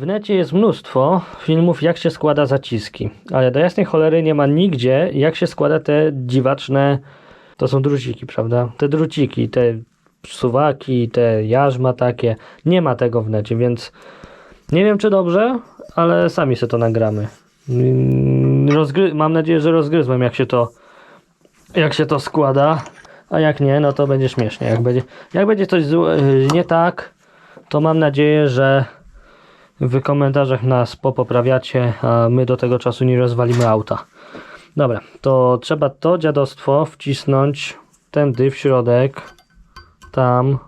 W necie jest mnóstwo filmów, jak się składa zaciski, ale do jasnej cholery nie ma nigdzie, jak się składa te dziwaczne, to są druciki, prawda? Te druciki, te suwaki, te jarzma takie, nie ma tego w necie, więc nie wiem czy dobrze, ale sami sobie to nagramy. Mm, Rozgry- mam nadzieję, że rozgryzłem jak się to jak się to składa, a jak nie, no to będzie śmiesznie. Jak będzie, jak będzie coś nie tak, to mam nadzieję, że w komentarzach nas popoprawiacie, a my do tego czasu nie rozwalimy auta. Dobra, to trzeba to dziadostwo wcisnąć tędy w środek, tam,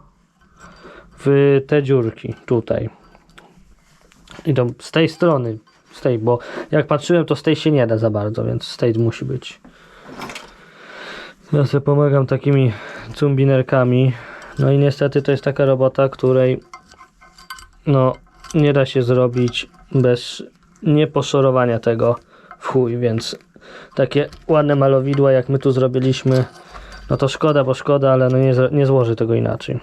w te dziurki, tutaj. I to z tej strony, z tej, bo jak patrzyłem, to z tej się nie da za bardzo, więc z tej musi być. Ja sobie pomagam takimi cumbinerkami. No i niestety to jest taka robota, której no nie da się zrobić bez nieposzorowania tego w chuj, więc takie ładne malowidła jak my tu zrobiliśmy, no to szkoda, bo szkoda, ale no nie, nie złoży tego inaczej.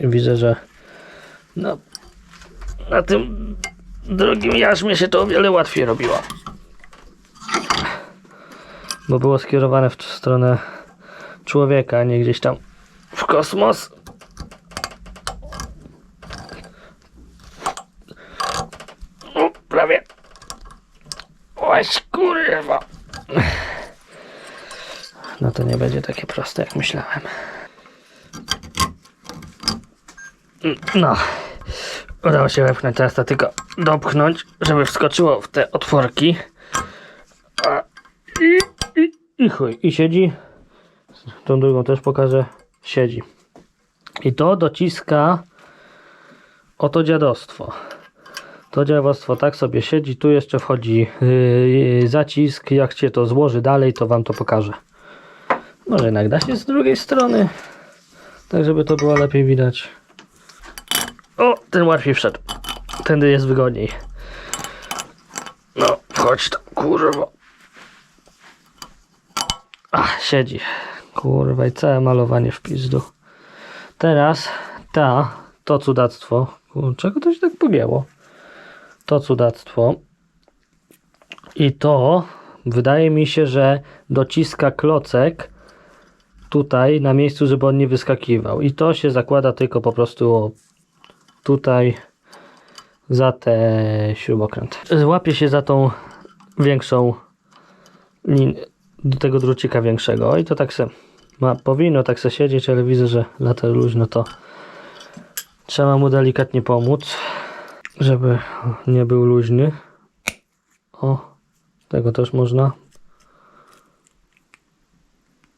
Widzę, że no, na tym drugim jarzmie się to o wiele łatwiej robiło bo było skierowane w stronę człowieka, a nie gdzieś tam w kosmos. O, prawie. Łaś kurwa. No to nie będzie takie proste, jak myślałem. No. Udało się wepchnąć, teraz to tylko dopchnąć, żeby wskoczyło w te otworki. I, i, i chuj, i siedzi. Tą drugą też pokażę. Siedzi. I to dociska oto dziadostwo. To dziadostwo tak sobie siedzi. Tu jeszcze wchodzi yy, zacisk. Jak się to złoży dalej, to wam to pokażę. Może jednak da się z drugiej strony. Tak, żeby to było lepiej widać. O, ten łatwiej wszedł. Tędy jest wygodniej. No, wchodź tam, kurwa. Ach, siedzi. Kurwa, i całe malowanie w pizdu. Teraz ta, to cudactwo. Czego to się tak pogięło? To cudactwo. I to wydaje mi się, że dociska klocek tutaj na miejscu, żeby on nie wyskakiwał. I to się zakłada tylko po prostu tutaj za te śrubokręt. Złapie się za tą większą linię do tego drucika większego. I to tak se ma, powinno tak se siedzieć, ale widzę, że lata luźno to trzeba mu delikatnie pomóc, żeby nie był luźny. O, tego też można.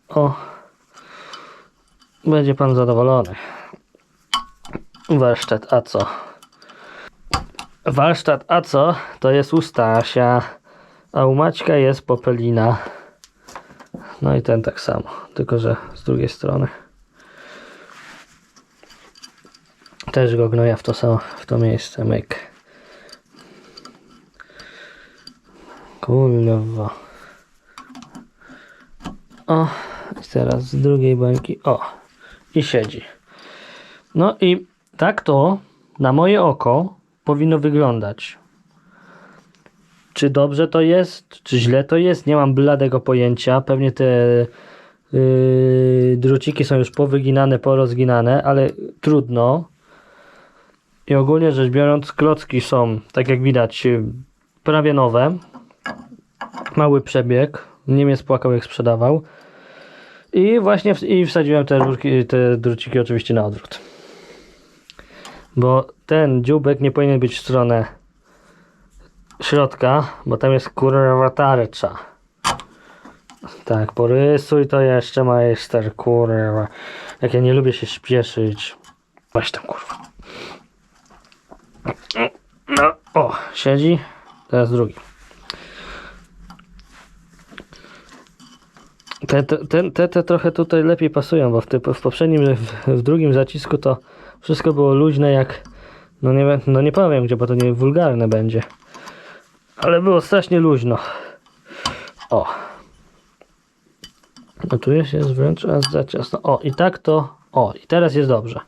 O, będzie pan zadowolony. Warsztat, a co? Warsztat, a co? To jest u Stasia, a u Maćka jest popelina. No i ten tak samo, tylko że z drugiej strony. Też go gnoja w to samo, w to miejsce, myk. Kurwa. O, i teraz z drugiej bańki, o, i siedzi. No i tak to na moje oko powinno wyglądać. Czy dobrze to jest, czy źle to jest, nie mam bladego pojęcia. Pewnie te yy, druciki są już powyginane, porozginane, ale trudno. I ogólnie rzecz biorąc, klocki są, tak jak widać, prawie nowe. Mały przebieg. Niemiec płakał jak sprzedawał. I właśnie w, i wsadziłem te, rurki, te druciki oczywiście na odwrót. Bo ten dzióbek nie powinien być w stronę środka, bo tam jest kurwa tarcza. Tak, porysuj to jeszcze majster, kurwa. Jak ja nie lubię się śpieszyć. Weź tam, kurwa. No, o, siedzi. Teraz drugi. Te, te, te, te, trochę tutaj lepiej pasują, bo w, ty, w poprzednim, w, w drugim zacisku to wszystko było luźne jak, no nie, no nie powiem gdzie, bo to nie wulgarne będzie. Ale było strasznie luźno. O. No tu jest, jest wręcz aż za ciasno. O, i tak to. O, i teraz jest dobrze.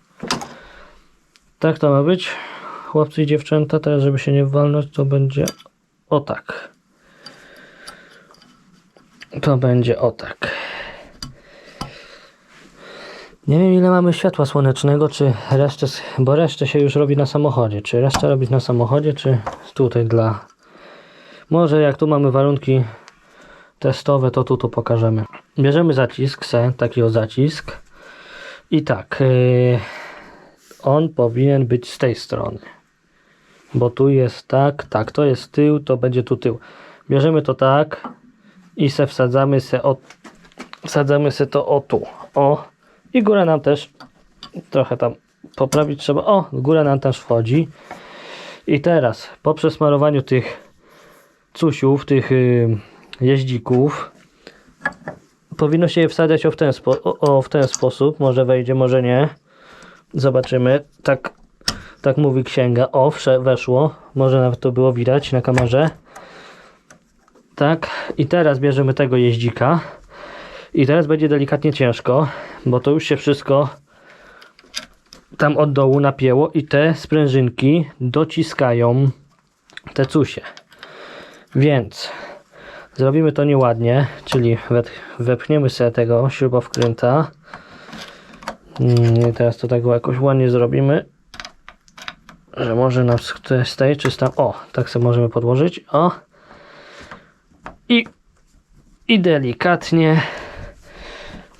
Tak to ma być. chłopcy i dziewczęta, teraz żeby się nie walnąć, to będzie o tak. To będzie o tak. Nie wiem ile mamy światła słonecznego, czy resztę, bo resztę się już robi na samochodzie. Czy resztę robić na samochodzie, czy tutaj dla... Może jak tu mamy warunki testowe, to tu pokażemy. Bierzemy zacisk, se, taki o zacisk. I tak, yy, on powinien być z tej strony. Bo tu jest tak, tak, to jest tył, to będzie tu tył. Bierzemy to tak i se wsadzamy se o, wsadzamy se to o tu. O, i góra nam też trochę tam poprawić trzeba. O, góra nam też wchodzi. I teraz po przesmarowaniu tych cusiów, tych y, jeździków powinno się je wsadzać o w, ten o, o w ten sposób. Może wejdzie, może nie. Zobaczymy. Tak, tak mówi księga. O, weszło. Może nawet to było widać na kamerze. Tak. I teraz bierzemy tego jeździka. I teraz będzie delikatnie ciężko, bo to już się wszystko tam od dołu napięło i te sprężynki dociskają te cusie. Więc zrobimy to nieładnie, czyli wepchniemy sobie tego śrubowkręta. Mm, I teraz to tak jakoś ładnie zrobimy, że może nam z tej czy z tam, o, tak sobie możemy podłożyć, o. I, i delikatnie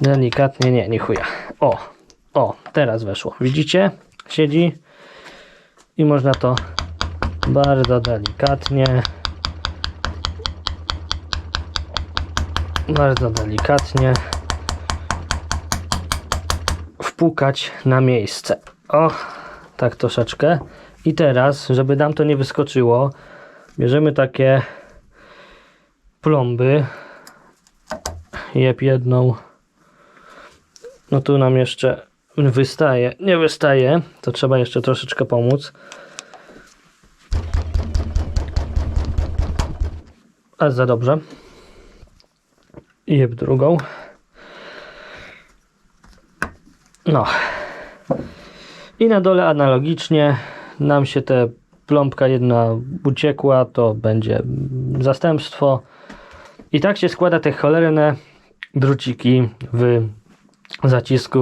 Delikatnie, nie, nie chuja. O, o, teraz weszło. Widzicie? Siedzi i można to bardzo delikatnie, bardzo delikatnie wpukać na miejsce. O, tak troszeczkę. I teraz, żeby nam to nie wyskoczyło, bierzemy takie plomby. Jeb jedną. No tu nam jeszcze wystaje, nie wystaje, to trzeba jeszcze troszeczkę pomóc. A za dobrze. Jeb drugą. No. I na dole analogicznie nam się te plombka jedna uciekła, to będzie zastępstwo. I tak się składa te cholerne druciki w zacisku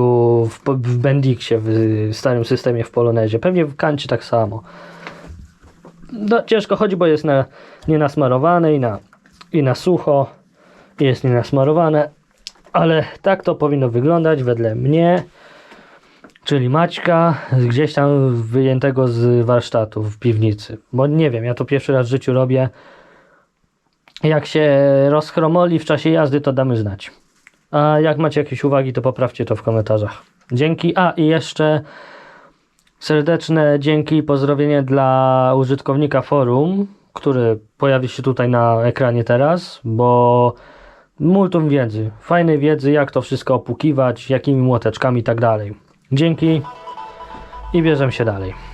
w, w Bendixie, w starym systemie w Polonezie. Pewnie w Kancie tak samo. No, ciężko chodzi, bo jest na, nienasmarowane i na, i na sucho. Jest nienasmarowane, ale tak to powinno wyglądać wedle mnie. Czyli Maćka, gdzieś tam wyjętego z warsztatu w piwnicy. Bo nie wiem, ja to pierwszy raz w życiu robię. Jak się rozchromoli w czasie jazdy, to damy znać. A jak macie jakieś uwagi, to poprawcie to w komentarzach. Dzięki. A i jeszcze serdeczne dzięki i pozdrowienie dla użytkownika forum, który pojawi się tutaj na ekranie teraz, bo multum wiedzy, fajnej wiedzy, jak to wszystko opłukiwać, jakimi młoteczkami i tak dalej. Dzięki i bierzemy się dalej.